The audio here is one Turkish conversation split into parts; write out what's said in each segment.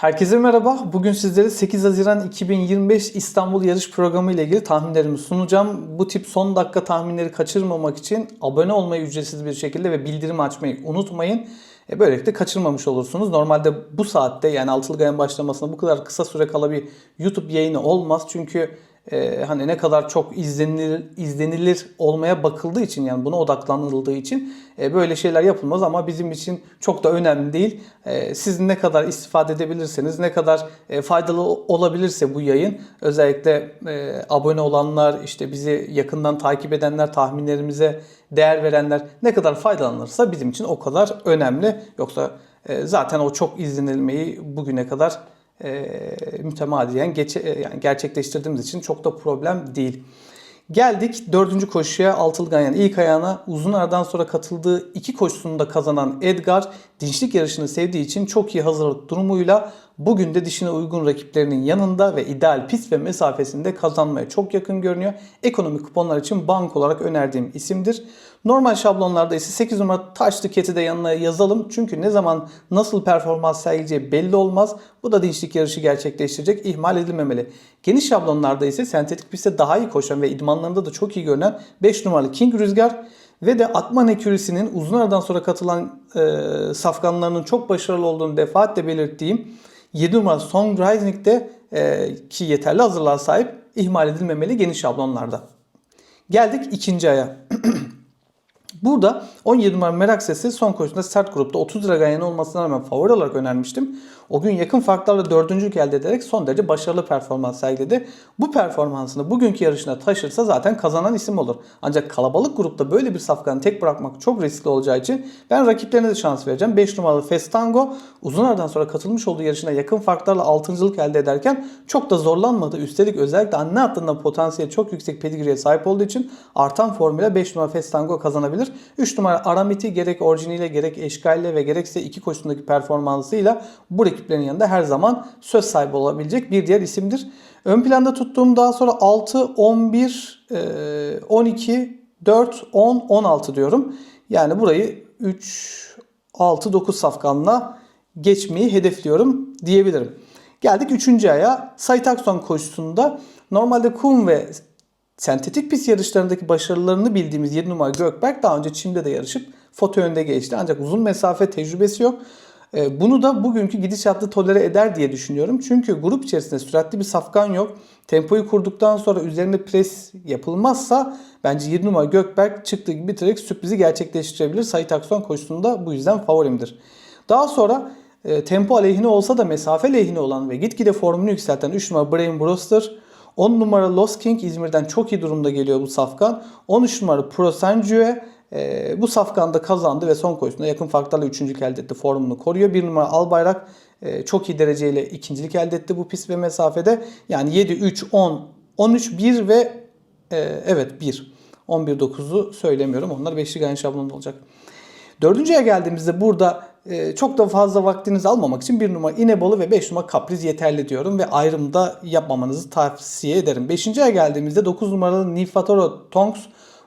Herkese merhaba. Bugün sizlere 8 Haziran 2025 İstanbul yarış programı ile ilgili tahminlerimi sunacağım. Bu tip son dakika tahminleri kaçırmamak için abone olmayı ücretsiz bir şekilde ve bildirim açmayı unutmayın. E böylelikle kaçırmamış olursunuz. Normalde bu saatte yani altılı ayın başlamasına bu kadar kısa süre kala bir YouTube yayını olmaz. Çünkü e, hani ne kadar çok izlenilir izlenilir olmaya bakıldığı için yani buna odaklanıldığı için e, böyle şeyler yapılmaz ama bizim için çok da önemli değil. E, siz ne kadar istifade edebilirseniz, ne kadar e, faydalı olabilirse bu yayın özellikle e, abone olanlar, işte bizi yakından takip edenler, tahminlerimize değer verenler ne kadar faydalanırsa bizim için o kadar önemli. Yoksa e, zaten o çok izlenilmeyi bugüne kadar e, mütemadiyen geçe, e, yani gerçekleştirdiğimiz için çok da problem değil. Geldik dördüncü koşuya altılı ganyan ilk ayağına uzun aradan sonra katıldığı iki koşusunda kazanan Edgar dinçlik yarışını sevdiği için çok iyi hazırlık durumuyla bugün de dişine uygun rakiplerinin yanında ve ideal pist ve mesafesinde kazanmaya çok yakın görünüyor. Ekonomik kuponlar için bank olarak önerdiğim isimdir. Normal şablonlarda ise 8 numara taş tiketi de yanına yazalım. Çünkü ne zaman nasıl performans sergileyeceği belli olmaz. Bu da dinçlik yarışı gerçekleştirecek. ihmal edilmemeli. Geniş şablonlarda ise sentetik pistte daha iyi koşan ve idmanlarında da çok iyi görünen 5 numaralı King Rüzgar ve de Atman Ekürisi'nin uzun aradan sonra katılan e, safkanlarının çok başarılı olduğunu defaatle belirttiğim 7 numaralı Song Rising'de e, ki yeterli hazırlığa sahip ihmal edilmemeli geniş şablonlarda. Geldik ikinci aya. Burada 17 numara merak sesi son koşusunda sert grupta 30 lira ganyan olmasına rağmen favori olarak önermiştim. O gün yakın farklarla dördüncülük elde ederek son derece başarılı performans sergiledi. Bu performansını bugünkü yarışına taşırsa zaten kazanan isim olur. Ancak kalabalık grupta böyle bir safkanı tek bırakmak çok riskli olacağı için ben rakiplerine de şans vereceğim. 5 numaralı Festango uzun aradan sonra katılmış olduğu yarışına yakın farklarla 6.lık elde ederken çok da zorlanmadı. Üstelik özellikle anne hattında potansiyeli çok yüksek pedigreeye sahip olduğu için artan formüle 5 numara Festango kazanabilir. 3 numara Aramiti gerek orijiniyle gerek eşkaliyle ve gerekse iki koşusundaki performansıyla bu rakiplerin yanında her zaman söz sahibi olabilecek bir diğer isimdir. Ön planda tuttuğum daha sonra 6, 11, 12, 4, 10, 16 diyorum. Yani burayı 3, 6, 9 safkanla geçmeyi hedefliyorum diyebilirim. Geldik 3. aya. Sait Akson koşusunda normalde kum ve sentetik pist yarışlarındaki başarılarını bildiğimiz 7 numara Gökberk daha önce Çim'de de yarışıp foto önde geçti. Ancak uzun mesafe tecrübesi yok. Ee, bunu da bugünkü gidişatlı tolere eder diye düşünüyorum. Çünkü grup içerisinde süratli bir safkan yok. Tempoyu kurduktan sonra üzerinde pres yapılmazsa bence 7 numara Gökberk çıktığı gibi bitirerek sürprizi gerçekleştirebilir. Sait Akson koşusunda bu yüzden favorimdir. Daha sonra e, tempo aleyhine olsa da mesafe lehine olan ve gitgide formunu yükselten 3 numara Brain Brewster 10 numara Lost King İzmir'den çok iyi durumda geliyor bu safkan. 13 numara Pro Sanjue e, bu safkanda kazandı ve son koşusunda yakın farklarla üçüncülük elde etti. Formunu koruyor. 1 numara Albayrak e, çok iyi dereceyle ikincilik elde etti bu pist ve mesafede. Yani 7, 3, 10, 13, 1 ve e, evet 1. 11, 9'u söylemiyorum. Onlar 5'li gayen şablonda olacak. Dördüncüye geldiğimizde burada e, çok da fazla vaktinizi almamak için bir numara İnebolu ve 5 numara Kapriz yeterli diyorum ve ayrımda yapmamanızı tavsiye ederim. Beşinciye geldiğimizde 9 numaralı Nifatoro Tonks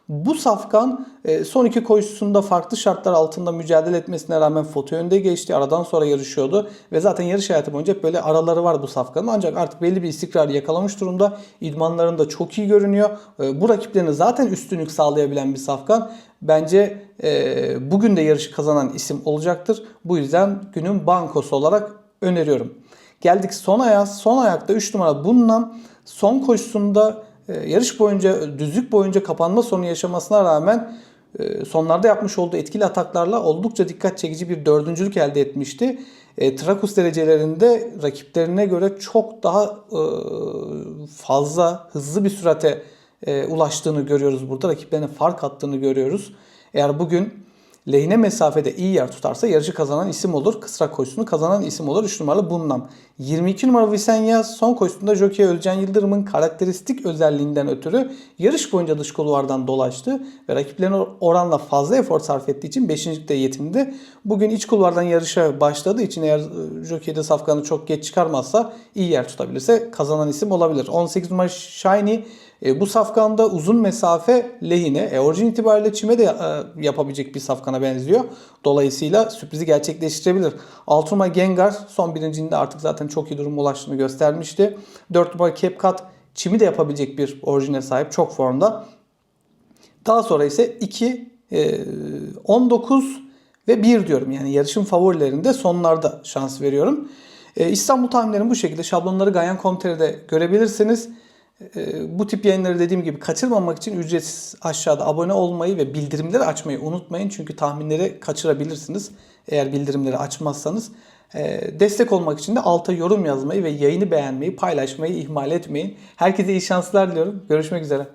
bu safkan e, son iki koşusunda farklı şartlar altında mücadele etmesine rağmen foto önde geçti. Aradan sonra yarışıyordu. Ve zaten yarış hayatı boyunca böyle araları var bu safkanın. Ancak artık belli bir istikrar yakalamış durumda. İdmanlarında çok iyi görünüyor. E, bu rakiplerine zaten üstünlük sağlayabilen bir safkan. Bence e, bugün de yarışı kazanan isim olacaktır. Bu yüzden günün bankosu olarak öneriyorum. Geldik son ayağa. Son ayakta 3 numara bununla son koşusunda yarış boyunca düzlük boyunca kapanma sorunu yaşamasına rağmen e, sonlarda yapmış olduğu etkili ataklarla oldukça dikkat çekici bir dördüncülük elde etmişti. E, Trakus derecelerinde rakiplerine göre çok daha e, fazla hızlı bir sürate e, ulaştığını görüyoruz burada. Rakiplerine fark attığını görüyoruz. Eğer bugün lehine mesafede iyi yer tutarsa yarışı kazanan isim olur. Kısrak koşusunu kazanan isim olur. 3 numaralı Bunlam. 22 numaralı Visenya son koşusunda Jockey Özcan Yıldırım'ın karakteristik özelliğinden ötürü yarış boyunca dış kulvardan dolaştı ve rakiplerine oranla fazla efor sarf ettiği için 5. de yetindi. Bugün iç kulvardan yarışa başladığı için eğer e, Jockey'de safkanı çok geç çıkarmazsa iyi yer tutabilirse kazanan isim olabilir. 18 numara Shiny E, bu safkanda uzun mesafe lehine. E, orijin itibariyle çime de e, yapabilecek bir safkana benziyor. Dolayısıyla sürprizi gerçekleştirebilir. 6 numara Gengar son birincinde artık zaten çok iyi duruma ulaştığını göstermişti. 4 numara CapCut çimi de yapabilecek bir orijine sahip. Çok formda. Daha sonra ise 2, e, 19 ve 1 diyorum. Yani yarışın favorilerinde sonlarda şans veriyorum. E, İstanbul tahminlerim bu şekilde. Şablonları Ganyan.com.tr'de görebilirsiniz. E, bu tip yayınları dediğim gibi kaçırmamak için ücretsiz aşağıda abone olmayı ve bildirimleri açmayı unutmayın. Çünkü tahminleri kaçırabilirsiniz eğer bildirimleri açmazsanız. E, destek olmak için de alta yorum yazmayı ve yayını beğenmeyi, paylaşmayı ihmal etmeyin. Herkese iyi şanslar diliyorum. Görüşmek üzere.